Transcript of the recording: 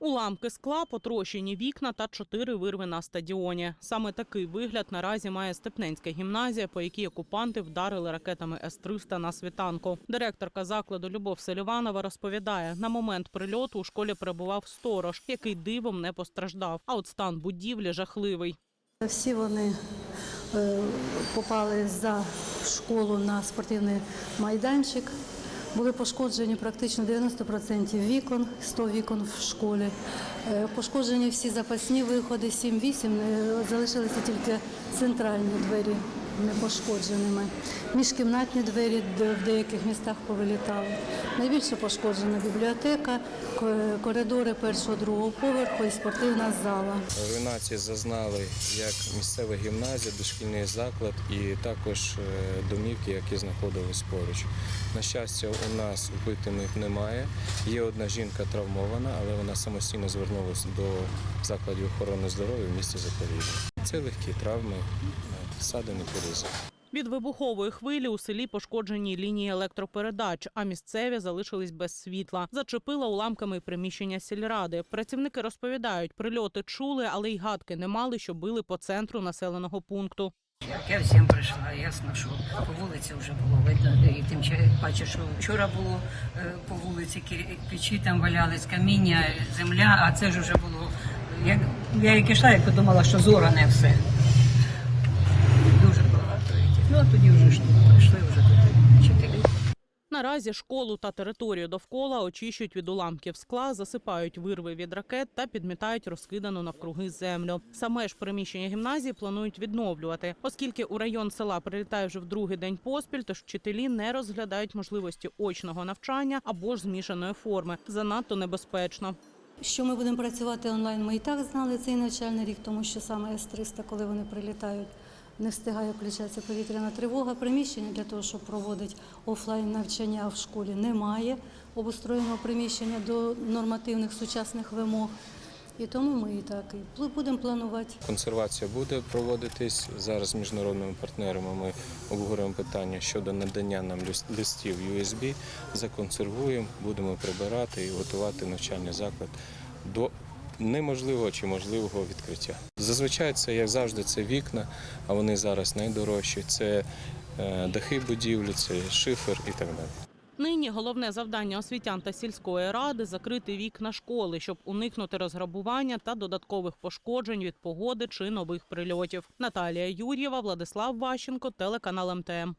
Уламки скла, потрощені вікна та чотири вирви на стадіоні. Саме такий вигляд наразі має Степненська гімназія, по якій окупанти вдарили ракетами С-300 на світанку. Директорка закладу Любов Селіванова розповідає, на момент прильоту у школі перебував сторож, який дивом не постраждав. А от стан будівлі жахливий. Всі вони е, попали за школу на спортивний майданчик. Були пошкоджені практично 90% вікон, 100 вікон в школі. Е, Пошкоджені всі запасні виходи, 7-8, е, залишилися тільки центральні двері непошкодженими. Міжкімнатні двері в деяких містах повилітали. Найбільше пошкоджена бібліотека, коридори першого другого поверху і спортивна зала. Руйнації зазнали як місцева гімназія, дошкільний заклад і також е, домівки, які знаходились поруч. На щастя, у нас вбитих немає. Є одна жінка травмована, але вона самостійно звернулася до закладів охорони здоров'я в місті Запоріжжя. Це легкі травми, е, ссадини. Від вибухової хвилі у селі пошкоджені лінії електропередач, а місцеві залишились без світла. Зачепила уламками приміщення сільради. Працівники розповідають, прильоти чули, але й гадки не мали, що били по центру населеного пункту. Я всім прийшла, ясно, що по вулиці вже було видно. І тим бачу, що вчора було е, по вулиці кирпичі там валялись, каміння, земля, а це ж вже було. Як, я як ішла, я подумала, що зоране все. Ну, а тоді вже ж тут прийшли вже тут вчителі. Наразі школу та територію довкола очищують від уламків скла, засипають вирви від ракет та підмітають розкидану навкруги землю. Саме ж приміщення гімназії планують відновлювати, оскільки у район села прилітає вже в другий день поспіль, тож вчителі не розглядають можливості очного навчання або ж змішаної форми. Занадто небезпечно. Що ми будемо працювати онлайн, ми і так знали цей навчальний рік, тому що саме С-300, коли вони прилітають, не встигає включатися повітряна тривога. Приміщення для того, щоб проводити офлайн навчання в школі, немає обустроєного приміщення до нормативних сучасних вимог. І тому ми і так і будемо планувати. Консервація буде проводитись зараз з міжнародними партнерами. Ми обговорюємо питання щодо надання нам лист- листів USB. Законсервуємо, будемо прибирати і готувати навчальний заклад до неможливого чи можливого відкриття. Зазвичай це, як завжди, це вікна, а вони зараз найдорожчі. Це е, дахи будівлі, це шифер і так далі. Нині головне завдання освітян та сільської ради закрити вікна школи, щоб уникнути розграбування та додаткових пошкоджень від погоди чи нових прильотів. Наталія Юр'єва, Владислав Ващенко, телеканал МТМ.